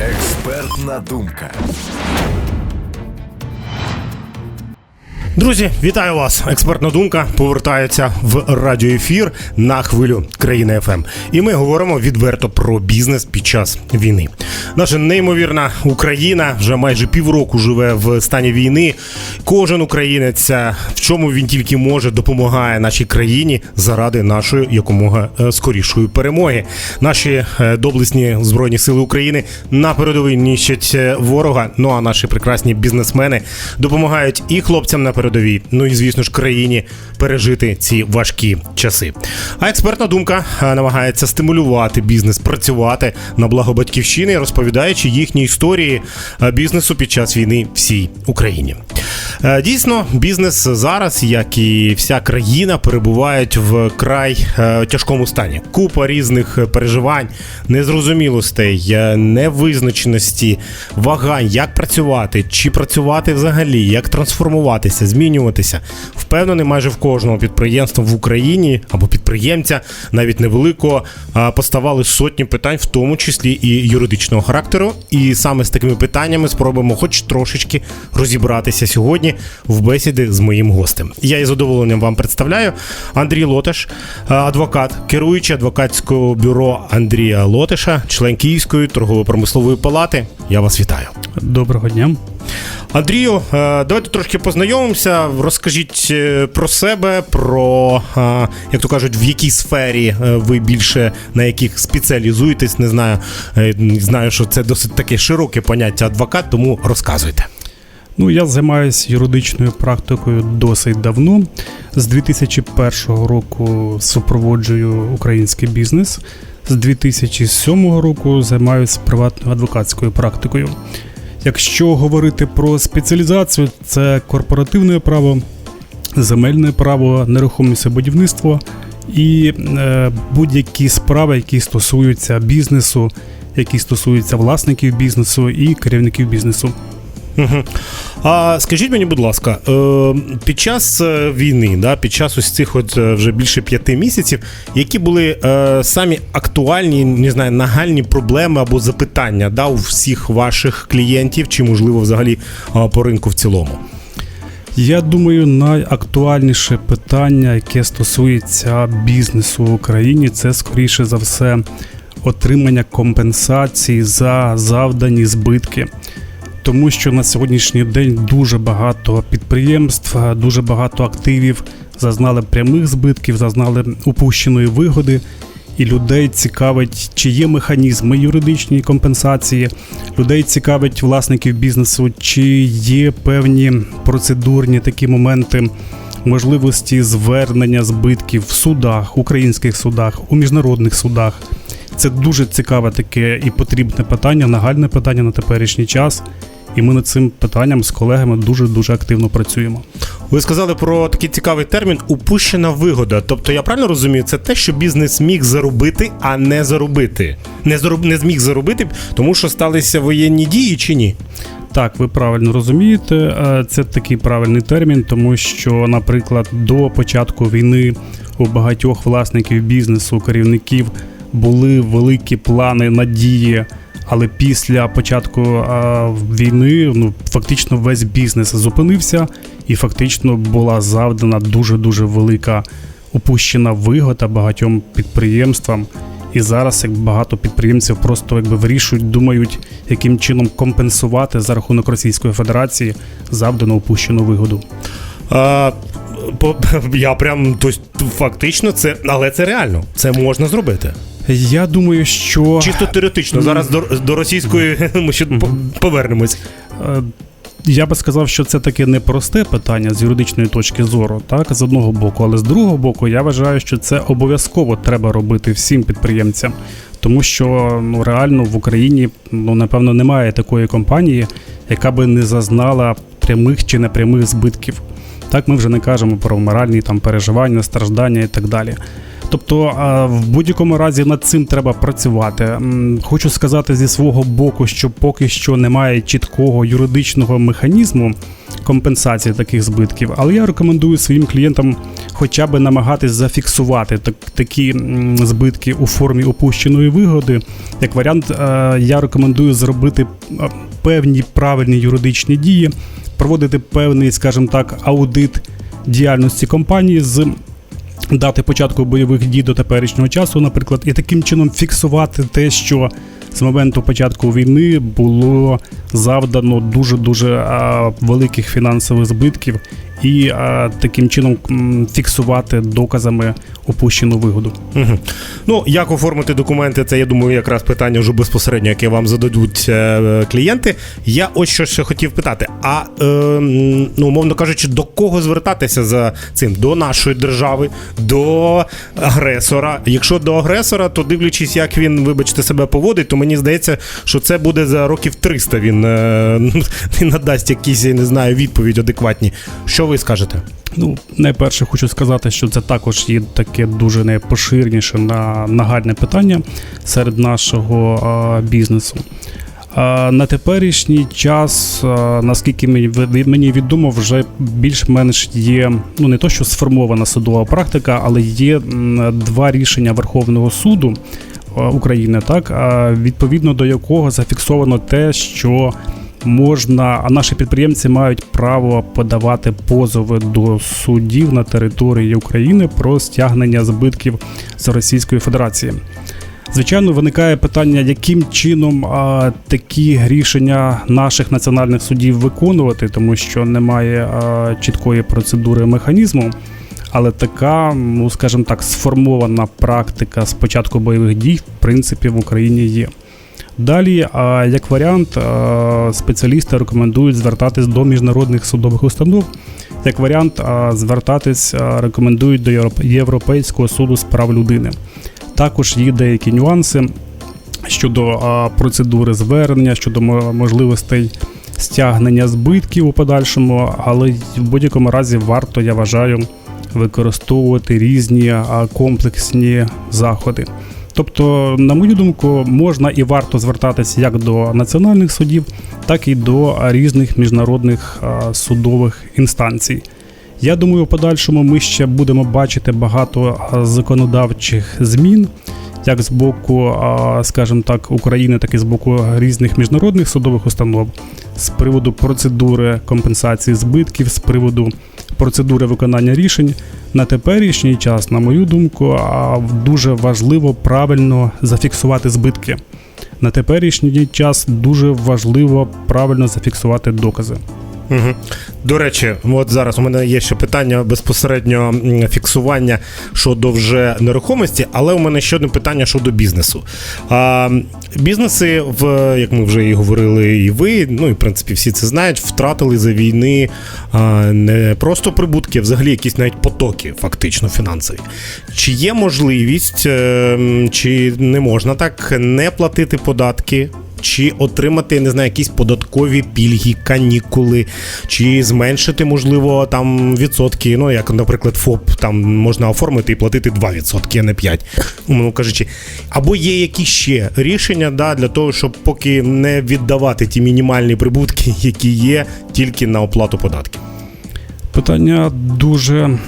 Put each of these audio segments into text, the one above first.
Експертна думка. Друзі, вітаю вас! Експертна думка повертається в радіоефір на хвилю країни ФМ. І ми говоримо відверто про бізнес під час війни. Наша неймовірна Україна вже майже півроку живе в стані війни. Кожен українець, е, в чому він тільки може, допомагає нашій країні заради нашої якомога е, скорішої перемоги. Наші е, доблесні збройні сили України на передовій нищать е, ворога. Ну а наші прекрасні бізнесмени допомагають і хлопцям на передовій, ну і звісно ж країні пережити ці важкі часи. А експертна думка е, намагається стимулювати бізнес, працювати на благо батьківщини, розповідаючи їхні історії е, бізнесу під час війни всій Україні. Е, Дійсно, бізнес зараз, як і вся країна, перебувають в край тяжкому стані. Купа різних переживань, незрозумілостей, невизначеності, вагань, як працювати, чи працювати взагалі, як трансформуватися, змінюватися. Впевнений, майже в кожного підприємства в Україні або підприємця, навіть невеликого, поставали сотні питань, в тому числі і юридичного характеру. І саме з такими питаннями спробуємо, хоч трошечки розібратися сьогодні в бесіди з моїм гостем. Я із задоволенням вам представляю Андрій Лотеш, адвокат, керуючий адвокатського бюро Андрія Лотеша, член Київської торгово-промислової палати. Я вас вітаю. Доброго дня. Андрію, е, давайте трошки познайомимося. Розкажіть е, про себе, про е, як то кажуть, в якій сфері ви більше на яких спеціалізуєтесь. Не знаю, знаю, що це досить таке широке поняття адвокат, тому розказуйте. Ну, я займаюся юридичною практикою досить давно. З 2001 року супроводжую український бізнес. З 2007 року займаюся приватною адвокатською практикою. Якщо говорити про спеціалізацію, це корпоративне право, земельне право, нерухомість будівництво і е, будь-які справи, які стосуються бізнесу, які стосуються власників бізнесу і керівників бізнесу. А скажіть мені, будь ласка, е, під час е, війни, да, під час ось цих от е, вже більше п'яти місяців, які були самі актуальні, не знаю, нагальні проблеми або запитання да, у всіх ваших клієнтів, чи можливо взагалі по ринку в цілому? Я думаю, найактуальніше питання, яке стосується бізнесу в Україні, це скоріше за все отримання компенсації за завдані збитки. Тому що на сьогоднішній день дуже багато підприємств, дуже багато активів зазнали прямих збитків, зазнали упущеної вигоди. І людей цікавить, чи є механізми юридичної компенсації, людей цікавить власників бізнесу, чи є певні процедурні такі моменти можливості звернення збитків в судах, українських судах, у міжнародних судах. Це дуже цікаве таке і потрібне питання, нагальне питання на теперішній час. І ми над цим питанням з колегами дуже дуже активно працюємо. Ви сказали про такий цікавий термін упущена вигода. Тобто, я правильно розумію, це те, що бізнес міг заробити, а не заробити. Не зароб... не зміг заробити, тому що сталися воєнні дії чи ні? Так, ви правильно розумієте, е, це такий правильний термін, тому що, наприклад, до початку війни у багатьох власників бізнесу, керівників були великі плани, надії. Але після початку війни ну фактично весь бізнес зупинився, і фактично була завдана дуже дуже велика упущена вигода багатьом підприємствам. І зараз як багато підприємців просто якби вирішують, думають, яким чином компенсувати за рахунок Російської Федерації завдану упущену вигоду. А, я прям тобто, фактично це, але це реально. Це можна зробити. Я думаю, що Чисто теоретично. Зараз до, до російської ми ще по- повернемось. Е, Я би сказав, що це таке непросте питання з юридичної точки зору, так з одного боку, але з другого боку, я вважаю, що це обов'язково треба робити всім підприємцям, тому що ну реально в Україні ну напевно немає такої компанії, яка би не зазнала прямих чи непрямих збитків. Так, ми вже не кажемо про моральні там переживання, страждання і так далі. Тобто, в будь-якому разі над цим треба працювати. Хочу сказати зі свого боку, що поки що немає чіткого юридичного механізму компенсації таких збитків, але я рекомендую своїм клієнтам хоча б намагатись зафіксувати так, такі збитки у формі опущеної вигоди. Як варіант, е, я рекомендую зробити е, певні правильні юридичні дії, проводити певний, скажімо так, аудит діяльності компанії з дати початку бойових дій до теперішнього часу, наприклад, і таким чином фіксувати те, що з моменту початку війни було завдано дуже дуже великих фінансових збитків, і а, таким чином фіксувати доказами опущену вигоду. Угу. Ну, як оформити документи, це я думаю, якраз питання вже безпосередньо, яке вам зададуть е, клієнти. Я ось що ще хотів питати: а е, ну, умовно кажучи, до кого звертатися за цим? До нашої держави, до агресора. Якщо до агресора, то дивлячись, як він, вибачте, себе поводить, то мені здається, що це буде за років 300 він, е, він надасть якісь, я не знаю, відповідь адекватні. Що ви скажете? Ну, найперше хочу сказати, що це також є таке дуже найпоширніше на нагальне питання серед нашого а, бізнесу. А, на теперішній час, а, наскільки мені, відомо, вже більш-менш є ну не то, що сформована судова практика, але є два рішення Верховного суду України, так відповідно до якого зафіксовано те, що можна, а наші підприємці мають право подавати позови до судів на території України про стягнення збитків з Російської Федерації. Звичайно, виникає питання, яким чином а, такі рішення наших національних судів виконувати, тому що немає а, чіткої процедури механізму. Але така, ну скажімо так, сформована практика з початку бойових дій, в принципі, в Україні є. Далі, як варіант, спеціалісти рекомендують звертатись до міжнародних судових установ. Як варіант, звертатись рекомендують до Європейського суду з прав людини. Також є деякі нюанси щодо процедури звернення, щодо можливостей стягнення збитків у подальшому, але в будь-якому разі варто, я вважаю, використовувати різні комплексні заходи. Тобто, на мою думку, можна і варто звертатися як до національних судів, так і до різних міжнародних судових інстанцій. Я думаю, в подальшому ми ще будемо бачити багато законодавчих змін, як з боку, скажімо так, України, так і з боку різних міжнародних судових установ з приводу процедури компенсації збитків, з приводу процедури виконання рішень. На теперішній час, на мою думку, дуже важливо правильно зафіксувати збитки. На теперішній час дуже важливо правильно зафіксувати докази. Угу. До речі, от зараз у мене є ще питання безпосередньо фіксування щодо вже нерухомості, але у мене ще одне питання щодо бізнесу. А, бізнеси, в як ми вже і говорили, і ви, ну і в принципі всі це знають, втратили за війни а, не просто прибутки, а взагалі якісь навіть потоки, фактично фінансові. Чи є можливість, е, чи не можна так не платити податки? Чи отримати, не знаю, якісь податкові пільги, канікули, чи зменшити, можливо, там відсотки. Ну, як, наприклад, ФОП там можна оформити і платити 2%, а не 5%, умовно кажучи. Або є якісь ще рішення да, для того, щоб поки не віддавати ті мінімальні прибутки, які є, тільки на оплату податків. Питання дуже,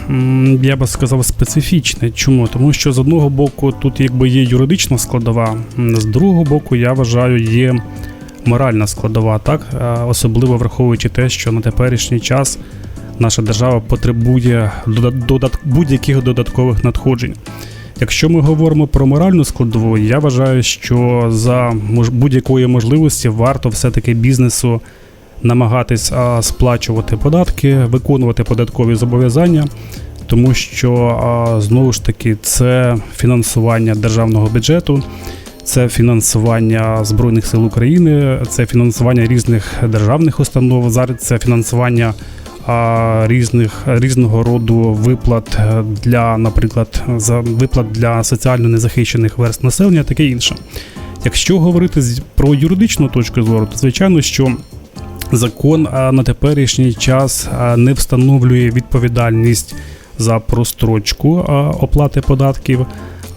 я би сказав, специфічне. Чому? Тому що з одного боку тут якби є юридична складова, з другого боку, я вважаю, є моральна складова, так? Особливо враховуючи те, що на теперішній час наша держава потребує дода- додат- будь-яких додаткових надходжень. Якщо ми говоримо про моральну складову, я вважаю, що за будь-якої можливості варто все-таки бізнесу намагатись а, сплачувати податки, виконувати податкові зобов'язання, тому що а, знову ж таки це фінансування державного бюджету, це фінансування Збройних сил України, це фінансування різних державних установ, зараз це фінансування. а, Різних різного роду виплат для, наприклад, за виплат для соціально незахищених верст населення, таке інше. Якщо говорити про юридичну точку зору, то звичайно, що закон на теперішній час не встановлює відповідальність за прострочку оплати податків.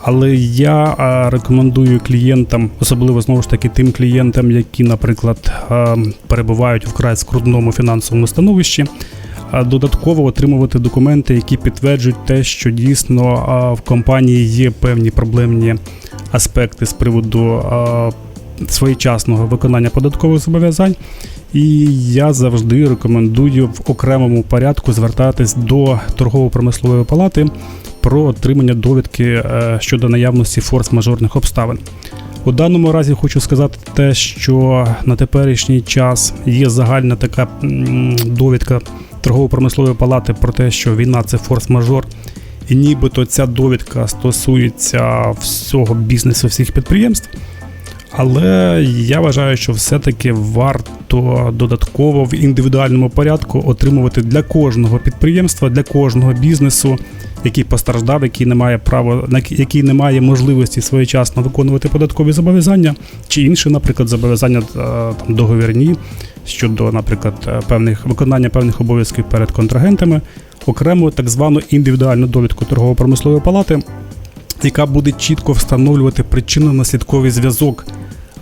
Але я рекомендую клієнтам, особливо знову ж таки тим клієнтам, які, наприклад, перебувають вкрай скрутному фінансовому становищі, додатково отримувати документи, які підтверджують те, що дійсно в компанії є певні проблемні аспекти з приводу своєчасного виконання податкових зобов'язань. І я завжди рекомендую в окремому порядку звертатись до торгово-промислової палати про отримання довідки е, щодо наявності форс-мажорних обставин. У даному разі хочу сказати те, що на теперішній час є загальна така довідка торгово-промислової палати про те, що війна це форс-мажор, і нібито ця довідка стосується всього бізнесу, всіх підприємств. Але я вважаю, що все-таки варто додатково в індивідуальному порядку отримувати для кожного підприємства, для кожного бізнесу, який постраждав, який не має права, який не має можливості своєчасно виконувати податкові зобов'язання, чи інші, наприклад, зобов'язання е, там договірні щодо, наприклад, е, певних виконання певних обов'язків перед контрагентами, окремо так звану індивідуальну довідку торгово-промислової палати, яка буде чітко встановлювати причинно-наслідковий зв'язок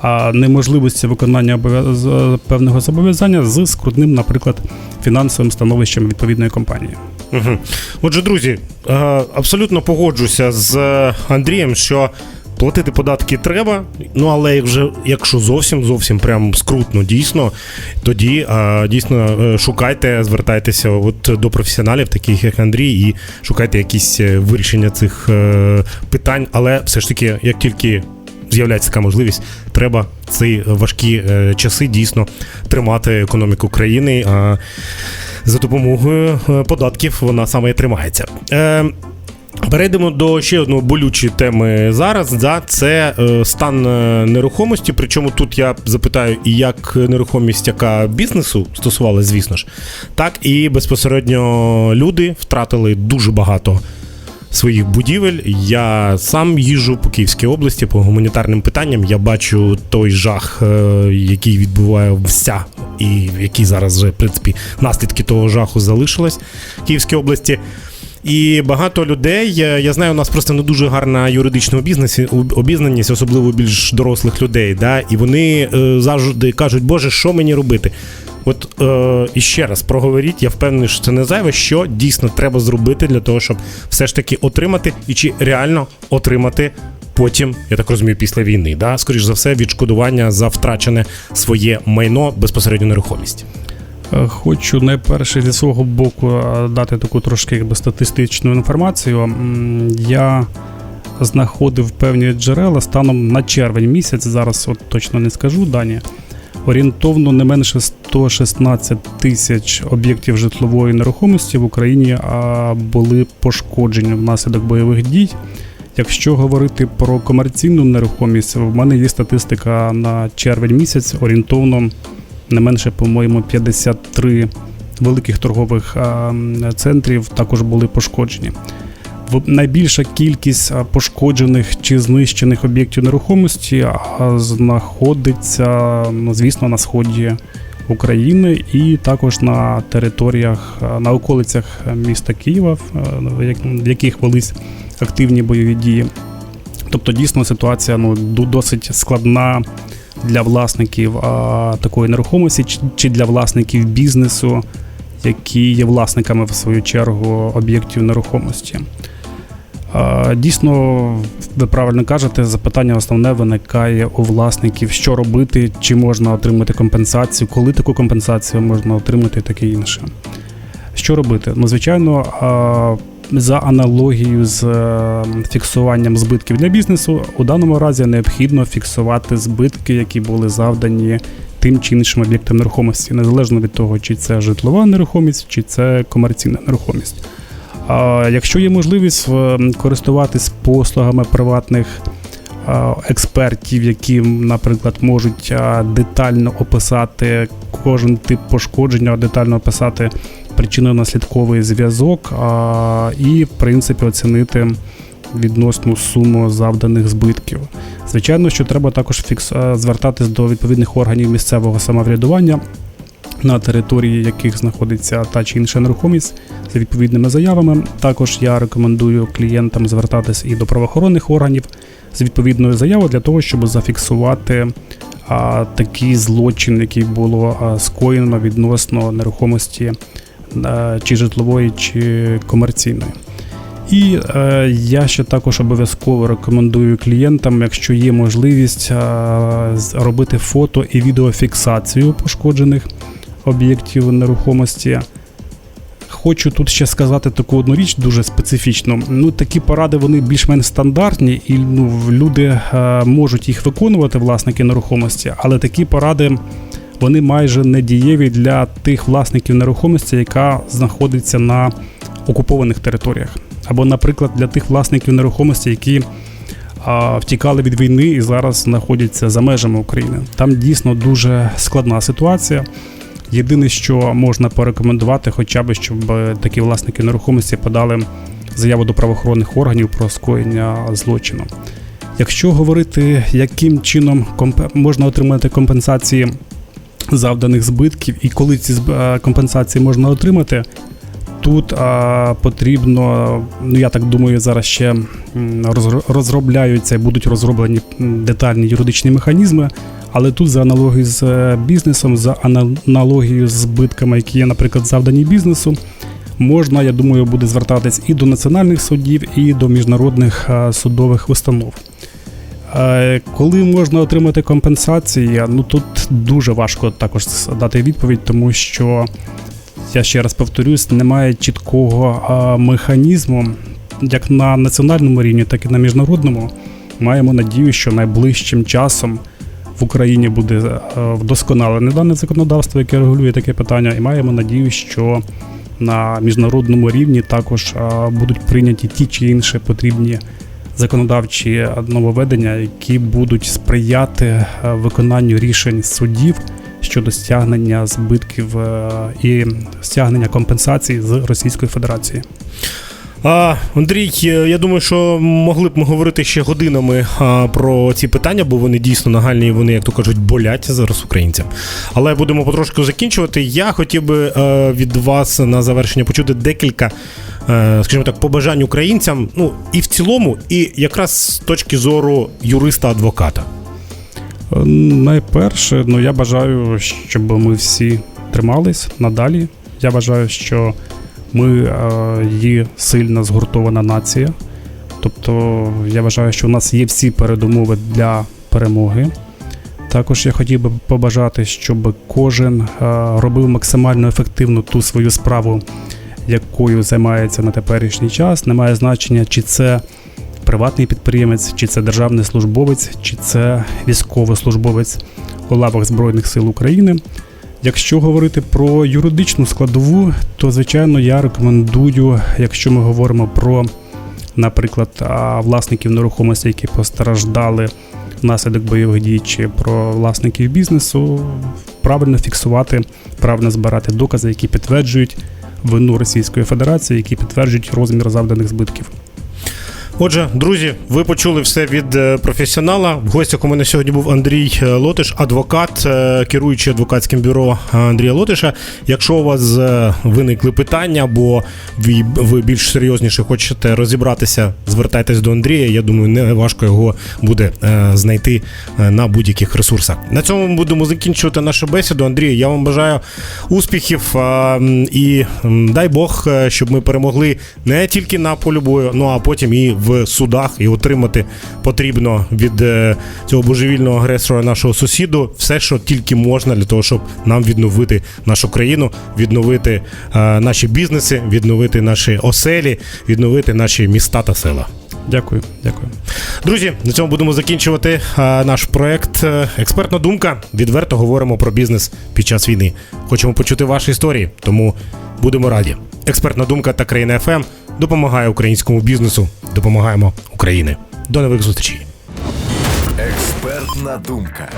а неможливості виконання обов'я- певного зобов'язання з скрутним, наприклад, фінансовим становищем відповідної компанії. Угу. Отже, друзі, е, абсолютно погоджуся з е, Андрієм, що платити податки треба. Ну але вже якщо зовсім зовсім прям скрутно, дійсно, тоді е, дійсно е, шукайте, звертайтеся от до професіоналів, таких як Андрій, і шукайте якісь е, вирішення цих е, питань. Але все ж таки, як тільки з'являється така можливість, треба ці важкі е, часи дійсно тримати економіку країни. А за допомогою е, податків вона саме і тримається. Е, Перейдемо до ще одної болючої теми зараз. Да, це стан нерухомості. Причому тут я запитаю, і як нерухомість, яка бізнесу стосувалася, звісно ж, так і безпосередньо люди втратили дуже багато своїх будівель. Я сам їжджу по Київській області по гуманітарним питанням. Я бачу той жах, який відбуває вся, і який зараз вже, в принципі, наслідки того жаху залишились в Київській області. І багато людей, я, знаю, у нас просто не дуже гарна юридична обізнаність, обізнаність, особливо більш дорослих людей. Да? І вони е, завжди кажуть, Боже, що мені робити? От е, і ще раз проговоріть, я впевнений, що це не зайве, що дійсно треба зробити для того, щоб все ж таки отримати і чи реально отримати потім, я так розумію, після війни. Да? Скоріш за все, відшкодування за втрачене своє майно безпосередньо нерухомість. Хочу найперше зі свого боку дати таку трошки якби статистичну інформацію. Я знаходив певні джерела станом на червень місяць. Зараз от точно не скажу дані. Орієнтовно не менше 116 тисяч об'єктів житлової нерухомості в Україні були пошкоджені внаслідок бойових дій. Якщо говорити про комерційну нерухомість, в мене є статистика на червень місяць орієнтовно не менше, по-моєму, 53 великих торгових центрів також були пошкоджені. Найбільша кількість пошкоджених чи знищених об'єктів нерухомості знаходиться, звісно, на сході України і також на територіях, на околицях міста Києва, в яких велись активні бойові дії. Тобто, дійсно, ситуація ну, досить складна для власників а, такої нерухомості, чи, для власників бізнесу, які є власниками в свою чергу об'єктів нерухомості. Дійсно, ви правильно кажете, запитання основне виникає у власників, що робити, чи можна отримати компенсацію, коли таку компенсацію можна отримати, і таке інше. Що робити? Ну, звичайно, за аналогією з е, фіксуванням збитків для бізнесу, у даному разі необхідно фіксувати збитки, які були завдані тим чи іншим об'єктам нерухомості, незалежно від того, чи це житлова нерухомість, чи це комерційна нерухомість. А якщо є можливість користуватись послугами приватних експертів, які, наприклад, можуть детально описати кожен тип пошкодження, детально описати причинно-наслідковий зв'язок і, в принципі, оцінити відносну суму завданих збитків. Звичайно, що треба також фікс... звертатись до відповідних органів місцевого самоврядування на території яких знаходиться та чи інша нерухомість з відповідними заявами. Також я рекомендую клієнтам звертатись і до правоохоронних органів з відповідною заявою для того, щоб зафіксувати а, такий злочин, який було а, скоєно відносно нерухомості чи житлової, чи комерційної. І е, я ще також обов'язково рекомендую клієнтам, якщо є можливість, е, робити фото і відеофіксацію пошкоджених об'єктів нерухомості. Хочу тут ще сказати таку одну річ дуже специфічну. Ну, такі поради вони більш-менш стандартні, і ну, люди е, можуть їх виконувати, власники нерухомості, але такі поради вони майже не дієві для тих власників нерухомості, яка знаходиться на окупованих територіях. Або, наприклад, для тих власників нерухомості, які а, втікали від війни і зараз знаходяться за межами України. Там дійсно дуже складна ситуація. Єдине, що можна порекомендувати, хоча б щоб такі власники нерухомості подали заяву до правоохоронних органів про скоєння злочину. Якщо говорити, яким чином комп- можна отримати компенсації завданих збитків і коли ці е, компенсації можна отримати, тут а, потрібно, ну я так думаю, зараз ще розробляються і будуть розроблені детальні юридичні механізми. Але тут за аналогією з е, бізнесом, за аналогією з збитками, які є, наприклад, завдані бізнесу, можна, я думаю, буде звертатись і до національних судів, і до міжнародних е, судових установ. Е, Коли можна отримати компенсації, ну тут дуже важко також дати відповідь, тому що я ще раз повторюсь, немає чіткого механізму, як на національному рівні, так і на міжнародному. Маємо надію, що найближчим часом в Україні буде е, вдосконалене дане законодавство, яке регулює таке питання, і маємо надію, що на міжнародному рівні також будуть прийняті ті чи інші потрібні законодавчі нововведення, які будуть сприяти е, виконанню рішень судів щодо стягнення збитків е, і стягнення компенсацій з Російської Федерації. А, Андрій, е, я думаю, що могли б ми говорити ще годинами а, про ці питання, бо вони дійсно нагальні, і вони, як то кажуть, болять зараз українцям. Але будемо потрошку закінчувати. Я хотів би е, від вас на завершення почути декілька, е, скажімо так, побажань українцям. Ну і в цілому, і якраз з точки зору юриста-адвоката. Найперше, ну я бажаю, щоб ми всі тримались надалі. Я бажаю, що ми е, є сильна згуртована нація. Тобто, я вважаю, що у нас є всі передумови для перемоги. Також я хотів би побажати, щоб кожен е, робив максимально ефективно ту свою справу, якою займається на теперішній час. Немає значення, чи це приватний підприємець, чи це державний службовець, чи це військовослужбовець у лавах Збройних сил України. Якщо говорити про юридичну складову, то звичайно я рекомендую, якщо ми говоримо про, наприклад, власників нерухомості, які постраждали внаслідок бойових дій, чи про власників бізнесу, правильно фіксувати, правильно збирати докази, які підтверджують вину Російської Федерації, які підтверджують розмір завданих збитків. Отже, друзі, ви почули все від е, професіонала. В гостях у мене сьогодні був Андрій е, Лотиш, адвокат, е, керуючий адвокатським бюро Андрія Лотиша. Якщо у вас виникли питання, або ви, більш серйозніше хочете розібратися, звертайтесь до Андрія. Я думаю, не важко його буде знайти на будь-яких ресурсах. На цьому ми будемо закінчувати нашу бесіду. Андрій, я вам бажаю успіхів і дай Бог, щоб ми перемогли не тільки на полі бою, ну а потім і в судах, і отримати потрібно від е, цього божевільного агресора нашого сусіду все, що тільки можна для того, щоб нам відновити нашу країну, відновити е, наші бізнеси, відновити наші оселі, відновити наші міста та села. Дякую, дякую. Друзі, на цьому будемо закінчувати е, наш проект Експертна думка. Відверто говоримо про бізнес під час війни. Хочемо почути ваші історії, тому будемо раді. Експертна думка та країна ФМ допомагає українському бізнесу. Допомагаємо Україні. До нових зустрічей. Експертна думка.